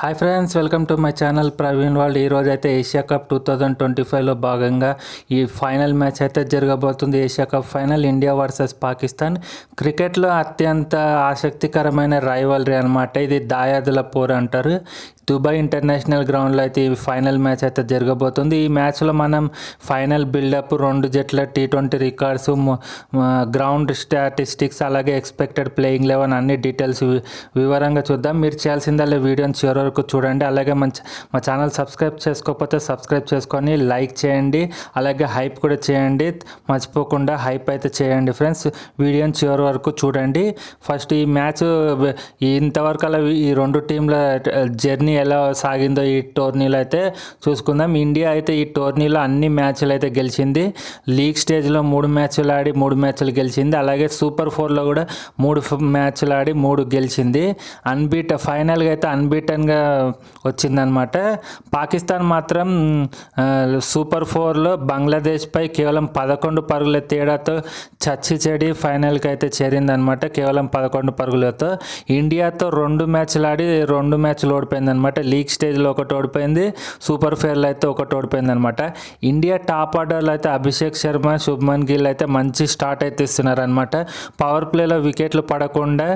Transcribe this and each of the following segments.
Hi friends welcome to my channel Praveen వాళ్ళు ఈరోజు అయితే Asia Cup two thousand twenty ఫైవ్లో భాగంగా ఈ ఫైనల్ మ్యాచ్ అయితే జరగబోతుంది. Asia Cup final India versus Pakistan క్రికెట్లో అత్యంత ఆసక్తికరమైన రైవలరీ అనమాట ఇది దాయాదుల పోర్ అంటారు. దుబాయ్ ఇంటర్నేషనల్ గ్రౌండ్లో అయితే ఈ ఫైనల్ మ్యాచ్ అయితే జరగబోతుంది. ఈ మ్యాచ్లో మనం ఫైనల్ బిల్డప్ రెండు జట్ల T twenty records ground statistics అలాగే ఎక్స్పెక్టెడ్ ప్లేయింగ్ లెవెన్ అన్ని డీటెయిల్స్ వివరంగా చూద్దాం. మీరు చేయాల్సిందల్లా వీడియోని చివరి వరకు చూడండి. అలాగే మన మా ఛానల్ సబ్స్క్రైబ్ చేసుకోకపోతే సబ్స్క్రైబ్ చేసుకొని లైక్ చేయండి. అలాగే హైప్ కూడా చేయండి. మర్చిపోకుండా హైప్ అయితే చేయండి ఫ్రెండ్స్. వీడియోని చివరి వరకు చూడండి. ఫస్ట్ ఈ మ్యాచ్ ఇంతవరకు అలా ఈ రెండు టీంల జర్నీ ఎలా సాగిందో ఈ టోర్నీలో అయితే చూసుకుందాం. ఇండియా అయితే ఈ టోర్నీలో అన్ని మ్యాచ్లు అయితే గెలిచింది. లీగ్ స్టేజ్లో మూడు మ్యాచ్లు ఆడి మూడు మ్యాచ్లు గెలిచింది. అలాగే సూపర్ ఫోర్లో కూడా మూడు మ్యాచ్లు ఆడి మూడు గెలిచింది. అన్బీట ఫైనల్గా అయితే అన్బీటన్గా వచ్చిందనమాట పాకిస్తాన్ మాత్రం సూపర్ ఫోర్లో బంగ్లాదేశ్పై కేవలం పదకొండు పరుగుల తేడాతో చచ్చి చెడి ఫైనల్కి అయితే చేరిందనమాట కేవలం పదకొండు పరుగులతో. ఇండియాతో రెండు మ్యాచ్లు ఆడి రెండు మ్యాచ్లు ఓడిపోయింది అనమాట లీగ్ స్టేజ్లో ఒకటి ఓడిపోయింది. సూపర్ ఫేర్లో అయితే ఒకటి ఓడిపోయింది అనమాట ఇండియా టాప్ ఆర్డర్లో అయితే అభిషేక్ శర్మ శుభ్మన్ గిల్ అయితే మంచి స్టార్ట్ అయితే ఇస్తున్నారు అనమాట పవర్ ప్లేలో వికెట్లు పడకుండా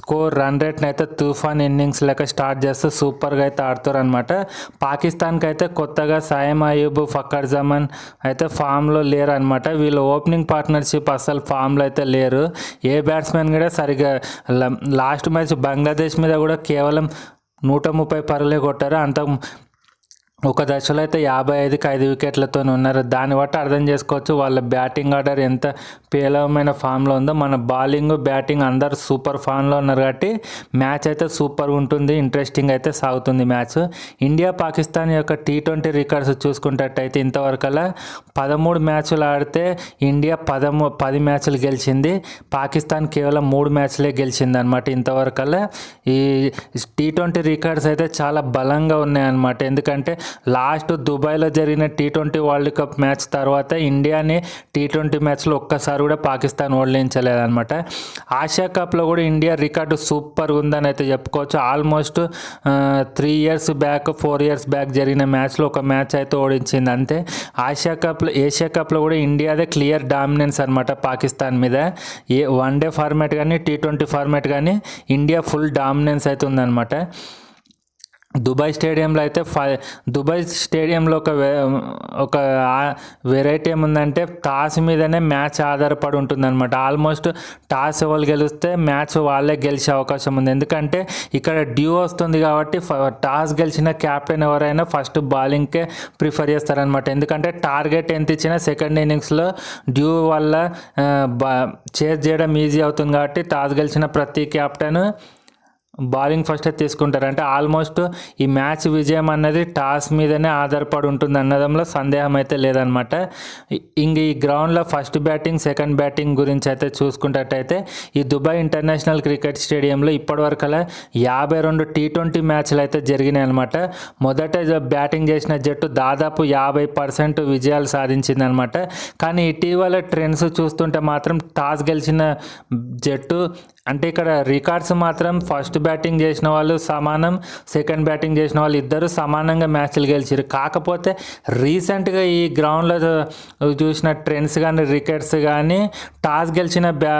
స్కోర్ రన్ రేట్ని అయితే తుఫాన్ ఇన్నింగ్స్ లెక్క స్టార్ట్ చేస్తే సూపర్గా అయితే ఆడుతారు అనమాట పాకిస్తాన్కి అయితే కొత్తగా సాయం అయూబ్ ఫక్కర్ జమాన్ అయితే ఫామ్లో లేరు అనమాట వీళ్ళు ఓపెనింగ్ పార్ట్నర్షిప్ అసలు ఫామ్లో అయితే లేరు. ఏ బ్యాట్స్మెన్ కూడా సరిగా లాస్ట్ మ్యాచ్ బంగ్లాదేశ్ మీద కూడా కేవలం నూట ముప్పై పరుగులే కొట్టారు. అంత ఒక దశలో అయితే యాభై ఐదుకి ఐదు వికెట్లతో ఉన్నారు. దాన్ని బట్టి అర్థం చేసుకోవచ్చు వాళ్ళ బ్యాటింగ్ ఆర్డర్ ఎంత పేలవమైన ఫామ్లో ఉందో. మన బౌలింగ్ బ్యాటింగ్ అందరు సూపర్ ఫామ్లో ఉన్నారు కాబట్టి మ్యాచ్ అయితే సూపర్ ఉంటుంది. ఇంట్రెస్టింగ్ అయితే సాగుతుంది మ్యాచ్. ఇండియా పాకిస్తాన్ యొక్క టీ ట్వంటీ రికార్డ్స్ చూసుకున్నట్టయితే ఇంతవరకల్లా పదమూడు మ్యాచ్లు ఆడితే ఇండియా పదమూ పది మ్యాచ్లు గెలిచింది. పాకిస్తాన్ కేవలం మూడు మ్యాచ్లే గెలిచింది అనమాట ఇంతవరకల్లా. ఈ టీ ట్వంటీ రికార్డ్స్ అయితే చాలా బలంగా ఉన్నాయన్నమాట. ఎందుకంటే లాస్ట్ దుబాయ్లో జరిగిన T twenty world cup match తర్వాత ఇండియాని టీ ట్వంటీ మ్యాచ్లో ఒక్కసారి కూడా పాకిస్తాన్ ఓడించలేదన్నమాట ఆసియా కప్లో కూడా ఇండియా రికార్డు సూపర్ ఉందని అయితే చెప్పుకోవచ్చు. Almost three years back four years back జరిగిన మ్యాచ్లో ఒక మ్యాచ్ అయితే ఓడించింది. అంతే. ఆసియా కప్లో ఏషియా కప్లో కూడా ఇండియాదే క్లియర్ డామినెన్స్ అనమాట పాకిస్తాన్ మీద. ఏ వన్ డే ఫార్మాట్ కానీ టీ ట్వంటీ ఫార్మాట్ కానీ ఇండియా ఫుల్ డామినెన్స్ అయితే ఉందన్నమాట. దుబాయ్ స్టేడియంలో అయితే ఫై దుబాయ్ స్టేడియంలో ఒక ఒక వెరైటీ ఏముందంటే టాస్ మీదనే మ్యాచ్ ఆధారపడి ఉంటుందన్నమాట. ఆల్మోస్ట్ టాస్ ఎవరు గెలిస్తే మ్యాచ్ వాళ్ళే గెలిచే అవకాశం ఉంది. ఎందుకంటే ఇక్కడ డ్యూ వస్తుంది కాబట్టి ఫ- టాస్ గెలిచిన క్యాప్టెన్ ఎవరైనా ఫస్ట్ బౌలింగ్కే ప్రిఫర్ చేస్తారనమాట ఎందుకంటే టార్గెట్ ఎంత ఇచ్చినా సెకండ్ ఇన్నింగ్స్లో డ్యూ వల్ల బా చేజ్ చేయడం ఈజీ అవుతుంది కాబట్టి టాస్ గెలిచిన ప్రతి క్యాప్టెన్ బౌలింగ్ ఫస్ట్ తీసుకుంటారు. అంటే ఆల్మోస్ట్ ఈ మ్యాచ్ విజయం అన్నది టాస్ మీదనే ఆధారపడి ఉంటుంది అన్నదంలో సందేహం అయితే లేదనమాట ఇంక ఈ గ్రౌండ్లో ఫస్ట్ బ్యాటింగ్ సెకండ్ బ్యాటింగ్ గురించి అయితే చూసుకున్నట్టయితే ఈ దుబాయ్ ఇంటర్నేషనల్ క్రికెట్ స్టేడియంలో ఇప్పటివరకు యాభై రెండు టీ ట్వంటీ మ్యాచ్లు అయితే జరిగినాయి అనమాట మొదట బ్యాటింగ్ చేసిన జట్టు దాదాపు యాభై పర్సెంట్ విజయాలు సాధించింది అనమాట కానీ ఇటీవల ట్రెండ్స్ చూస్తుంటే మాత్రం టాస్ గెలిచిన జట్టు అంటే ఇక్కడ రికార్డ్స్ మాత్రం ఫస్ట్ బ్యాటింగ్ చేసిన వాళ్ళు సమానం సెకండ్ బ్యాటింగ్ చేసిన వాళ్ళు ఇద్దరు సమానంగా మ్యాచ్లు గెలిచారు కాకపోతే రీసెంట్గా ఈ గ్రౌండ్లో చూసిన ట్రెండ్స్ కానీ రికెట్స్ కానీ టాస్ గెలిచిన బ్యా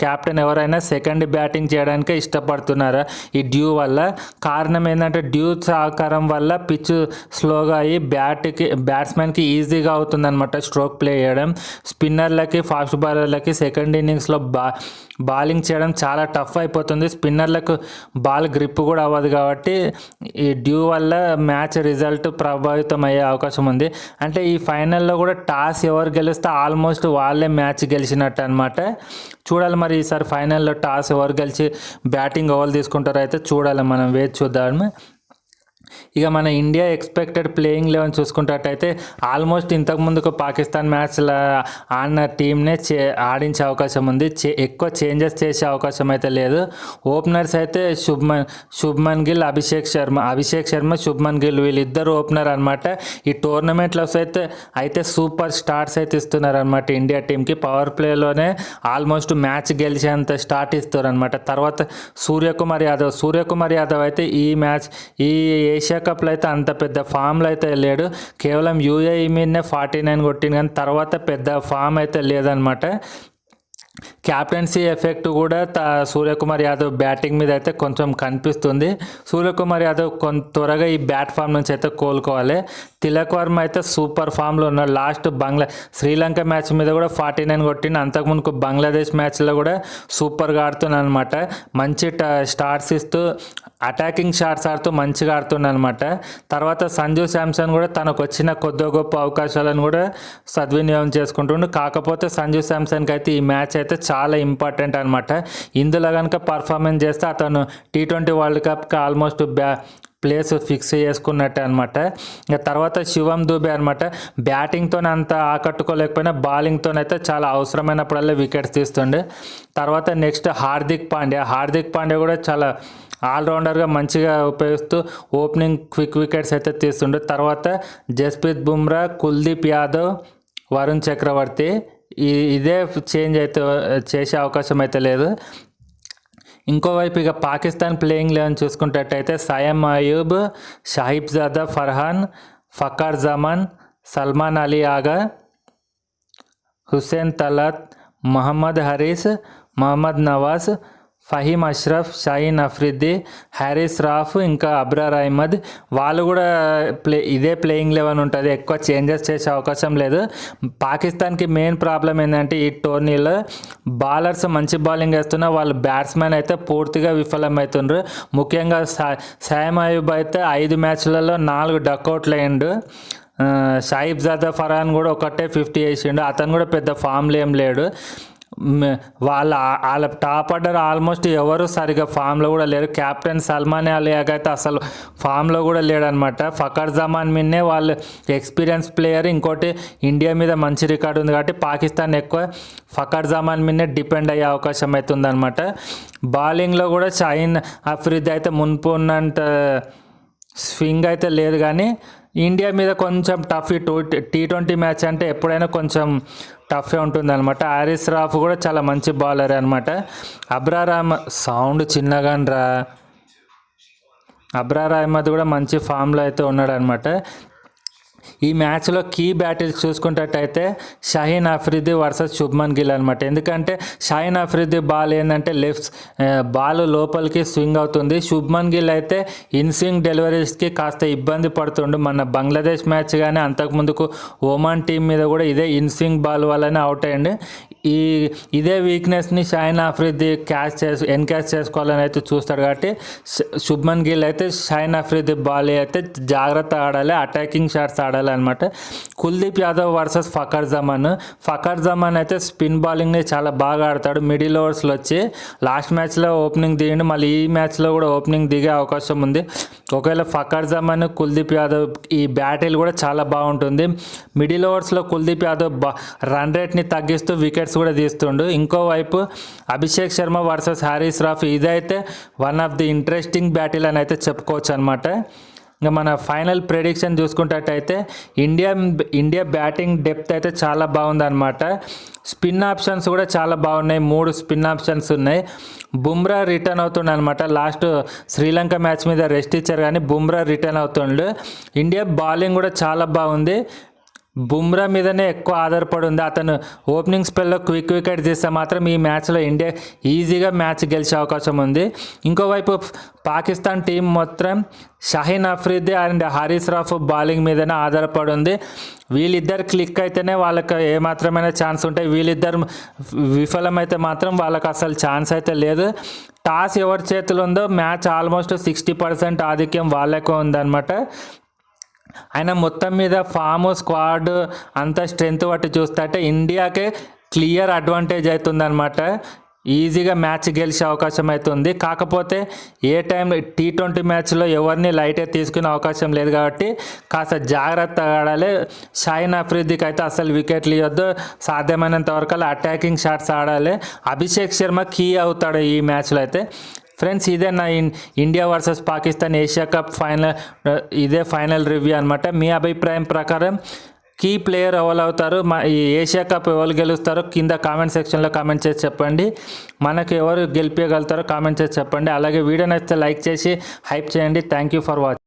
క్యాప్టెన్ ఎవరైనా సెకండ్ బ్యాటింగ్ చేయడానికే ఇష్టపడుతున్నారు? ఈ డ్యూ వల్ల. కారణం ఏంటంటే డ్యూ సహకారం వల్ల పిచ్ స్లోగా అయ్యి బ్యాట్కి బ్యాట్స్మెన్కి ఈజీగా అవుతుందన్నమాట స్ట్రోక్ ప్లే చేయడం. స్పిన్నర్లకి ఫాస్ట్ బౌలర్లకి సెకండ్ ఇన్నింగ్స్లో బా బౌలింగ్ చేయడం చాలా టఫ్ అయిపోతుంది. స్పిన్నర్లకు బాల్ గ్రిప్ కూడా అవ్వదు కాబట్టి ఈ డ్యూ వల్ల మ్యాచ్ రిజల్ట్ ప్రభావితం అయ్యే అవకాశం ఉంది. అంటే ఈ ఫైనల్లో కూడా టాస్ ఎవరు గెలిస్తే ఆల్మోస్ట్ వాళ్ళే మ్యాచ్ గెలిచినట్టు అనమాట చూడాలి మరి ఈసారి ఫైనల్లో టాస్ ఎవరు గెలిచి బ్యాటింగ్ ఎవరు తీసుకుంటారో అయితే చూడాలి. మనం వేచి చూద్దామని ఇక మన ఇండియా ఎక్స్పెక్టెడ్ ప్లేయింగ్ లెవెన్ చూసుకున్నట్టయితే ఆల్మోస్ట్ ఇంతకు ముందుకు పాకిస్తాన్ మ్యాచ్ల ఆడిన టీంనే చే ఆడించే అవకాశం ఉంది. చే ఎక్కువ చేంజెస్ చేసే అవకాశం అయితే లేదు. ఓపెనర్స్ అయితే శుభ్మన్ శుభ్మన్ గిల్ అభిషేక్ శర్మ అభిషేక్ శర్మ శుభ్మన్ గిల్ వీళ్ళిద్దరు ఓపెనర్ అనమాట ఈ టోర్నమెంట్లో అయితే అయితే సూపర్ స్టార్ట్స్ అయితే ఇస్తున్నారు అనమాట ఇండియా టీంకి పవర్ ప్లేలోనే ఆల్మోస్ట్ మ్యాచ్ గెలిచేంత స్టార్ట్ ఇస్తారు అనమాట తర్వాత సూర్యకుమార్ యాదవ్ సూర్యకుమార్ యాదవ్ అయితే ఈ మ్యాచ్ ఈ ఏషియా కప్లో అయితే అంత పెద్ద ఫామ్లో అయితే లేడు. కేవలం యూఏఈ మీదనే ఫార్టీ నైన్ కొట్టింది కానీ తర్వాత పెద్ద ఫామ్ అయితే లేదనమాట క్యాప్టెన్సీ ఎఫెక్ట్ కూడా తా సూర్యకుమార్ యాదవ్ బ్యాటింగ్ మీద అయితే కొంచెం కనిపిస్తుంది. సూర్యకుమార్ యాదవ్ కొంత త్వరగా ఈ బ్యాట్ ఫామ్ నుంచి అయితే కోలుకోవాలి. తిలక్ వర్మ అయితే సూపర్ ఫామ్లో ఉన్నాడు లాస్ట్ బంగ్లా శ్రీలంక మ్యాచ్ మీద కూడా ఫార్టీ నైన్ కొట్టిండు. అంతకుముందు బంగ్లాదేశ్ మ్యాచ్లో కూడా సూపర్గా ఆడుతున్నాడు అనమాట మంచి స్టార్ట్స్ ఇస్తూ అటాకింగ్ షాట్స్ ఆడుతూ మంచిగా ఆడుతున్నాడు అనమాట తర్వాత సంజు శాంసన్ కూడా తనకు వచ్చిన కొద్ది గొప్ప అవకాశాలను కూడా సద్వినియోగం చేసుకుంటుండు. కాకపోతే సంజు శాంసన్కి అయితే ఈ మ్యాచ్ అయితే చాలా ఇంపార్టెంట్ అనమాట ఇందులో కనుక పర్ఫార్మెన్స్ చేస్తే అతను టీ ట్వంటీ వరల్డ్ కప్కి ఆల్మోస్ట్ బ్యా ప్లేస్ ఫిక్స్ చేసుకున్నట్టే అనమాట ఇక తర్వాత శివం దూబే అనమాట బ్యాటింగ్తో అంత ఆకట్టుకోలేకపోయినా బౌలింగ్తోనైతే చాలా అవసరమైనప్పుడల్లా వికెట్స్ తీస్తుండే. తర్వాత నెక్స్ట్ హార్దిక్ పాండ్యా. హార్దిక్ పాండ్యా కూడా చాలా ఆల్రౌండర్గా మంచిగా ఉపయోగిస్తూ ఓపెనింగ్ క్విక్ వికెట్స్ అయితే తీస్తుండే. తర్వాత జస్ప్రీత్ బుమ్రా కుల్దీప్ యాదవ్ వరుణ్ చక్రవర్తి ఇదే చేంజ్ అయితే చేసే అవకాశం అయితే లేదు. ఇంకోవైపు ఇక పాకిస్తాన్ ప్లేయింగ్ లెవెన్ చూసుకున్నట్టయితే సయం అయూబ్ షాహిబ్ జాదా ఫర్హాన్ ఫకార్ జమాన్ సల్మాన్ అలీ ఆగా హుస్సేన్ తలాత్ మహమ్మద్ హరీస్ మహమ్మద్ నవాజ్ ఫహీమ్ అష్రఫ్ షాయిన్ అఫ్రిద్దీ హ్యారిస్ రాఫ్ ఇంకా అబ్రార్ అహ్మద్ వాళ్ళు కూడా ప్లే ఇదే ప్లేయింగ్ లెవెన్ ఉంటుంది. ఎక్కువ చేంజెస్ చేసే అవకాశం లేదు. పాకిస్తాన్కి మెయిన్ ప్రాబ్లం ఏంటంటే ఈ టోర్నీలో బౌలర్స్ మంచి బౌలింగ్ వేస్తున్నా వాళ్ళు బ్యాట్స్మెన్ అయితే పూర్తిగా విఫలమవుతుండ్రు. ముఖ్యంగా సాయం అయూబ్ అయితే ఐదు మ్యాచ్లలో నాలుగు డక్అవుట్లు అయ్యిండు. ఆ, షాయిబ్ జాదా ఫరాన్ కూడా ఒకటే ఫిఫ్టీ వేసిండు. అతను కూడా పెద్ద ఫామ్లో ఏం లేడు. వాళ్ళ వాళ్ళ టాప్ ఆర్డర్ ఆల్మోస్ట్ ఎవరు సరిగా ఫామ్లో కూడా లేరు. కెప్టెన్ సల్మాన్ అలియాగ్ అయితే అసలు ఫామ్లో కూడా లేడనమాట ఫకర్ జమాన్ మిన్నే వాళ్ళు ఎక్స్పీరియన్స్ ప్లేయర్. ఇంకోటి ఇండియా మీద మంచి రికార్డు ఉంది కాబట్టి పాకిస్తాన్ ఎక్కువ ఫకర్ జమాన్ మిన్నే డిపెండ్ అయ్యే అవకాశం అవుతుంది అనమాట బౌలింగ్లో కూడా షాయిన్ అఫ్రిద్ అయితే మున్పు ఉన్నంత స్వింగ్ అయితే లేదు కానీ ఇండియా మీద కొంచెం టఫ్ ఈ టూ టీ ట్వంటీ మ్యాచ్ అంటే ఎప్పుడైనా కొంచెం టఫే ఉంటుంది అనమాట హారిస్ రాఫ్ కూడా చాలా మంచి బౌలర్ అనమాట అబ్రారామ్ సౌండ్ చిన్నగానరా అబ్రార్ అహ్మద్ కూడా మంచి ఫామ్లో అయితే ఉన్నాడు అనమాట ఈ మ్యాచ్లో కీ బ్యాటిల్స్ చూసుకున్నట్టయితే షహీన్ అఫ్రిది వర్సెస్ శుభ్మన్ గిల్ అనమాట ఎందుకంటే షహీన్ అఫ్రిది బాల్ ఏంటంటే లెఫ్ట్ బాల్ లోపలికి స్వింగ్ అవుతుంది. శుభ్మన్ గిల్ అయితే ఇన్సింగ్ డెలివరీస్కి కాస్త ఇబ్బంది పడుతుండు. మన బంగ్లాదేశ్ మ్యాచ్ కానీ అంతకుముందుకు ఒమాన్ టీం మీద కూడా ఇదే ఇన్సింగ్ బాల్ వల్లనే అవుట్ అయ్యండి. ఈ ఇదే వీక్నెస్ని షైన్ ఆఫ్రిది క్యాచ్ చేసు ఎన్క్యాచ్ చేసుకోవాలని అయితే చూస్తాడు కాబట్టి శుభ్మన్ గిల్ అయితే షైన్ ఆఫ్రిది బాల్ అయితే జాగ్రత్త ఆడాలి అటాకింగ్ షాట్స్ ఆడాలి అనమాట కుల్దీప్ యాదవ్ వర్సెస్ ఫకర్ జమాన్. ఫకర్ జమాన్ అయితే స్పిన్ బౌలింగ్ని చాలా బాగా ఆడతాడు. మిడిల్ ఓవర్స్లో వచ్చి లాస్ట్ మ్యాచ్లో ఓపెనింగ్ దిగిండు. మళ్ళీ ఈ మ్యాచ్లో కూడా ఓపెనింగ్ దిగే అవకాశం ఉంది. ఒకవేళ ఫకర్ జమాన్ కుల్దీప్ యాదవ్ ఈ బ్యాటిల్ కూడా చాలా బాగుంటుంది. మిడిల్ ఓవర్స్లో కుల్దీప్ యాదవ్ బా రన్ రేట్ని తగ్గిస్తూ వికెట్స్ కూడా తీస్తుండు. ఇంకోవైపు అభిషేక్ శర్మ వర్సెస్ హారీస్ రాఫ్ ఇదైతే one of the interesting battle అని అయితే చెప్పుకోవచ్చు అనమాట ఇంకా మన ఫైనల్ ప్రెడిక్షన్ చూసుకున్నట్టయితే ఇండియా ఇండియా బ్యాటింగ్ డెప్త్ అయితే చాలా బాగుందన్నమాట. స్పిన్ ఆప్షన్స్ కూడా చాలా బాగున్నాయి. మూడు స్పిన్ ఆప్షన్స్ ఉన్నాయి. బుమ్రా రిటర్న్ అవుతుండే అనమాట లాస్ట్ శ్రీలంక మ్యాచ్ మీద రెస్ట్ ఇచ్చారు కానీ బుమ్రా రిటర్న్ అవుతుండు. ఇండియా బౌలింగ్ కూడా చాలా బాగుంది. బుమ్రా మీదనే ఎక్కువ ఆధారపడి ఉంది. అతను ఓపెనింగ్ స్పెల్లో క్విక్ వికెట్ తీస్తే మాత్రం ఈ మ్యాచ్లో ఇండియా ఈజీగా మ్యాచ్ గెలిచే అవకాశం ఉంది. ఇంకోవైపు పాకిస్తాన్ టీం మొత్తం షహీన్ అఫ్రీది అండ్ హరీస్ రాఫ్ బౌలింగ్ మీదనే ఆధారపడి ఉంది. వీళ్ళిద్దరు క్లిక్ అయితేనే వాళ్ళకి ఏమాత్రమైన ఛాన్స్ ఉంటాయి. వీళ్ళిద్దరు విఫలమైతే మాత్రం వాళ్ళకి అసలు ఛాన్స్ అయితే లేదు. టాస్ ఎవరి చేతిలో ఉందో మ్యాచ్ ఆల్మోస్ట్ సిక్స్టీ పర్సెంట్ ఆధిక్యం వాళ్ళకే ఉందన్నమాట. ఆయన మొత్తం మీద ఫామ్ స్క్వాడ్ అంత స్ట్రెంత్ బట్టి చూస్తే అంటే ఇండియాకే క్లియర్ అడ్వాంటేజ్ అవుతుందన్నమాట ఈజీగా మ్యాచ్ గెలిచే అవకాశం అవుతుంది కాకపోతే ఏ టైం టీ ట్వంటీ మ్యాచ్లో ఎవరిని లైట్గా తీసుకునే అవకాశం లేదు కాబట్టి కాస్త జాగ్రత్తగా ఆడాలి. షాయిన్ అఫ్రీదికి అయితే అసలు వికెట్లు ఇవ్వద్దు. సాధ్యమైనంత వరకు అటాకింగ్ షాట్స్ ఆడాలి. అభిషేక్ శర్మ కీ అవుతాడు ఈ మ్యాచ్లో అయితే. ఫ్రెండ్స్ ఇదే నా in India versus Pakistan Asia cup final ఇదే ఫైనల్ రివ్యూ అనమాట మీ అభిప్రాయం ప్రకారం కీ ప్లేయర్ ఎవరు అవుతారు? మా ఈ ఏషియా కప్ ఎవరు గెలుస్తారో కింద కామెంట్ సెక్షన్లో కామెంట్ చేసి చెప్పండి. మనకు ఎవరు గెలిపగలుగుతారో కామెంట్ చేసి చెప్పండి. అలాగే వీడియో నచ్చితే లైక్ చేసి హైప్ చేయండి. Thank you for watching